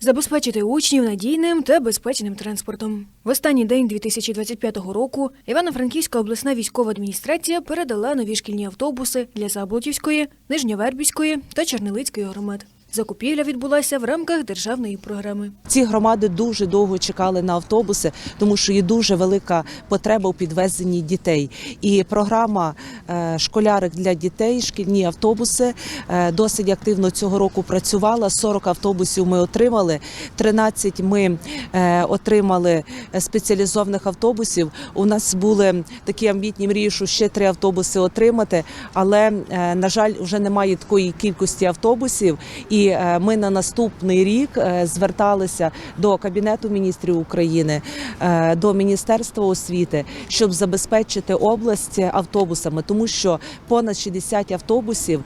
Забезпечити учнів надійним та безпечним транспортом. В останній день 2025 року Івано-Франківська обласна військова адміністрація передала нові шкільні автобуси для Заблутівської, Нижньовербівської та Чернелицької громад. Закупівля відбулася в рамках державної програми. Ці громади дуже довго чекали на автобуси, тому що є дуже велика потреба у підвезенні дітей. І програма е, школярик для дітей, шкільні автобуси е, досить активно цього року працювала. 40 автобусів ми отримали, 13 ми е, отримали спеціалізованих автобусів. У нас були такі амбітні мрії, що ще три автобуси отримати, але на жаль, вже немає такої кількості автобусів. І е, ми на наступний рік е, зверталися до Кабінету міністрів України, е, до Міністерства освіти, щоб забезпечити область автобусами, тому що понад 60 автобусів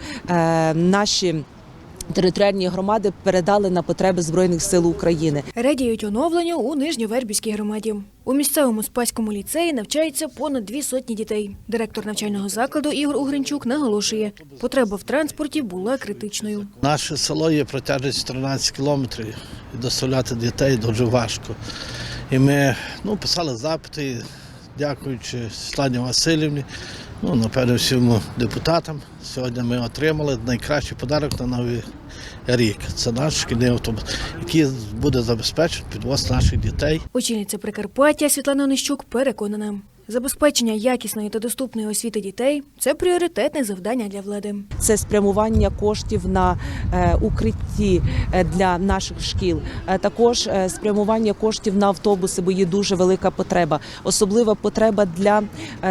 наші. Територіальні громади передали на потреби збройних сил України. Радіють оновленню у Нижньовербівській громаді. У місцевому спаському ліцеї навчається понад дві сотні дітей. Директор навчального закладу Ігор Угринчук наголошує, потреба в транспорті була критичною. Наше село є протяжністю 13 кілометрів і доставляти дітей дуже важко. І ми ну, писали запити, дякуючи Світлані Васильівні, ну, напевно, всім депутатам. Сьогодні ми отримали найкращий подарок на новий рік. Це наш шкільний автобус, який буде забезпечити підвоз наших дітей. Очільниця Прикарпаття Світлана Онищук переконана, забезпечення якісної та доступної освіти дітей це пріоритетне завдання для влади. Це спрямування коштів на е, укритті е, для наших шкіл. Е, Також спрямування коштів на автобуси, бо є дуже велика потреба. Особлива потреба для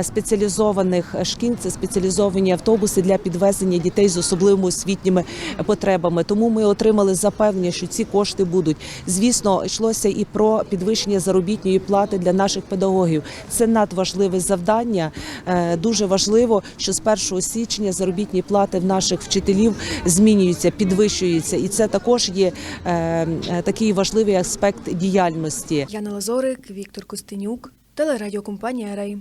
спеціалізованих шкіл це спеціалізовані автобуси для підвезення дітей з особливими освітніми потребами. Тому ми отримали запевнення, що ці кошти будуть. Звісно, йшлося і про підвищення заробітної плати для наших педагогів. Це надважливе завдання. Е, Дуже важливо, що з 1 січня заробітні плати в наших вчителів змінюються, підвищуються, і це також є е, такий важливий аспект діяльності. Яна Лазорик, Віктор Костенюк, телерадіокомпанія Рей.